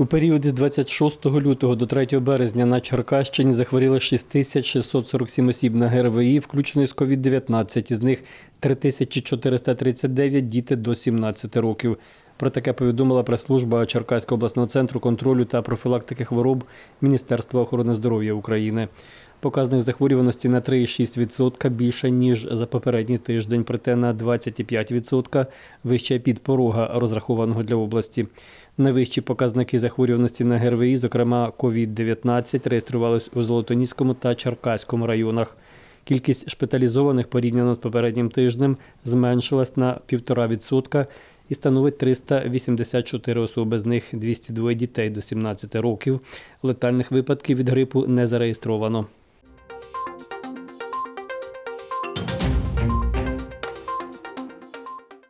У період з 26 лютого до 3 березня на Черкащині захворіли 6647 осіб на ГРВІ, включно з COVID-19. Із них 3439 діти до 17 років. Про таке повідомила прес-служба Черкаського обласного центру контролю та профілактики хвороб Міністерства охорони здоров'я України. Показник захворюваності на 3,6% більше, ніж за попередній тиждень, проте на 25% вище під порога, розрахованого для області. Найвищі показники захворюваності на ГРВІ, зокрема COVID-19, реєструвались у Золотоніському та Черкаському районах. Кількість шпиталізованих порівняно з попереднім тижнем зменшилась на 1,5% і становить 384 особи, з них 202 дітей до 17 років. Летальних випадків від грипу не зареєстровано.